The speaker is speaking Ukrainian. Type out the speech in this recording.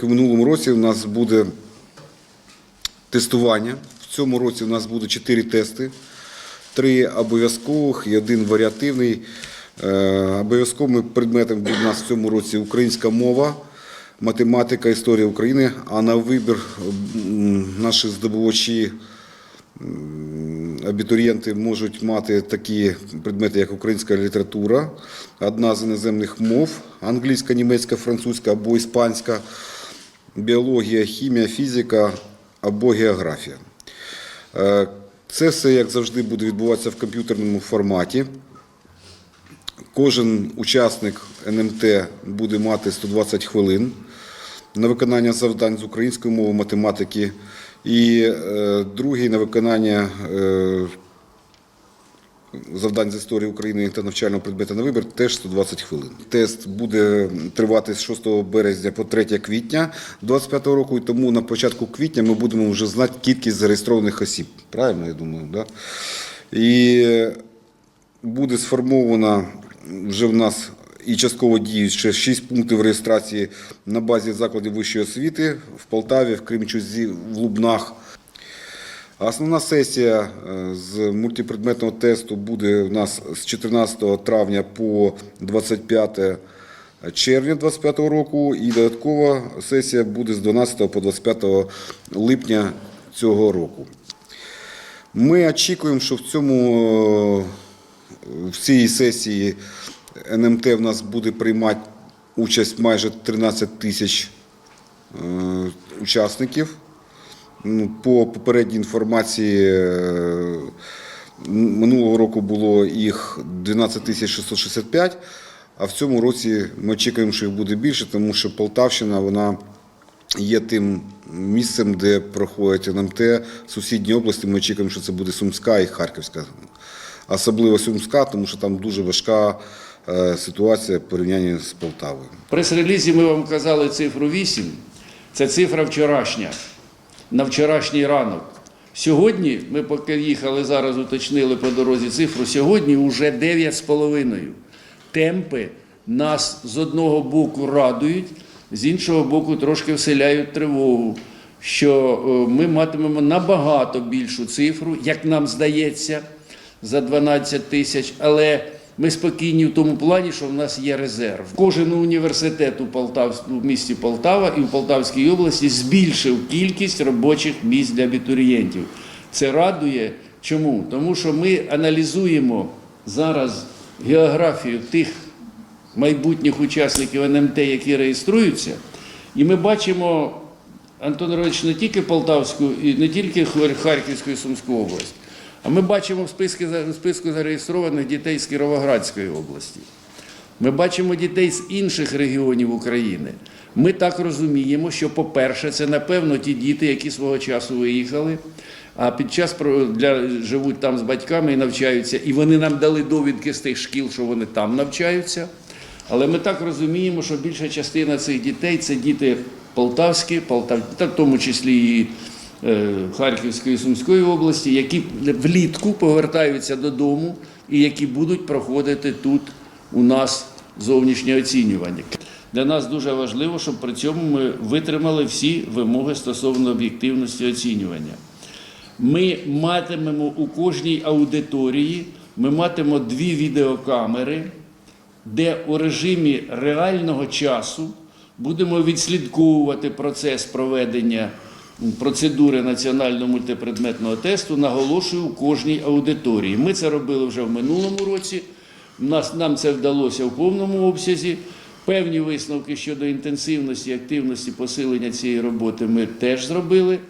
як і в минулому році, у нас буде тестування. В цьому році у нас буде 4 тести, 3 обов'язкових і один варіативний. Е, Обов'язковими предметами буде у нас в цьому році українська мова, математика, історія України. А на вибір наші здобувачі абітурієнти можуть мати такі предмети, як українська література, одна з іноземних мов, англійська, німецька, французька або іспанська, біологія, хімія, фізика або географія. Е, Це все, як завжди, буде відбуватися в комп'ютерному форматі. Кожен учасник НМТ буде мати 120 хвилин на виконання завдань з української мови, математики, і е, другий на виконання е, завдань з історії України та навчального предмета на вибір теж 120 хвилин. Тест буде тривати з 6 березня по 3 квітня 2025 року, і тому на початку квітня ми будемо вже знати кількість зареєстрованих осіб. Правильно, я думаю, да? І буде сформовано вже в нас і частково діють ще 6 пунктів реєстрації на базі закладів вищої освіти в Полтаві, в Кримчузі, в Лубнах. Основна сесія е, з мультипредметного тесту буде у нас з 14 травня по 25 червня 2025 року, і додаткова сесія буде з 12 по 25 липня цього року. Ми очікуємо, що в цьому е, в цій сесії НМТ в нас буде приймати участь майже 13 тисяч е, учасників. По попередній інформації е, минулого року було їх 12 665, а в цьому році ми очікуємо, що їх буде більше, тому що Полтавщина вона є тим місцем, де проходять НМТ сусідні області. Ми очікуємо, що це буде Сумська і Харківська. Особливо Сумська, тому що там дуже важка е, ситуація в порівнянні з Полтавою. В прес-релізі ми вам казали цифру 8. Це цифра вчорашня, на вчорашній ранок. Сьогодні, ми поки їхали зараз, уточнили по дорозі цифру, сьогодні вже 9,5. Темпи нас з одного боку радують, з іншого боку трошки вселяють тривогу, що е, ми матимемо набагато більшу цифру, як нам здається, за 12 тисяч, але ми спокійні в тому плані, що в нас є резерв. Кожен університет у, Полтав, у місті Полтава і в Полтавській області збільшив кількість робочих місць для абітурієнтів. Це радує. Чому? Тому що ми аналізуємо зараз географію тих майбутніх учасників НМТ, які реєструються, і ми бачимо, Антон Рович, не тільки Полтавську, і не тільки Харківську і Сумську область, а ми бачимо в списку, зареєстрованих дітей з Кіровоградської області. Ми бачимо дітей з інших регіонів України. Ми так розуміємо, що, по-перше, це напевно ті діти, які свого часу виїхали, а під час для, живуть там з батьками і навчаються, і вони нам дали довідки з тих шкіл, що вони там навчаються. Але ми так розуміємо, що більша частина цих дітей це діти полтавські, Полтав, та в тому числі і Харківської і Сумської області, які влітку повертаються додому і які будуть проходити тут у нас зовнішнє оцінювання. Для нас дуже важливо, щоб при цьому ми витримали всі вимоги стосовно об'єктивності оцінювання. Ми матимемо у кожній аудиторії, ми матимемо дві відеокамери, де у режимі реального часу будемо відслідковувати процес проведення процедури національного мультипредметного тесту, наголошую, у кожній аудиторії. Ми це робили вже в минулому році. Нас, нам це вдалося в повному обсязі. Певні висновки щодо інтенсивності, активності посилення цієї роботи ми теж зробили.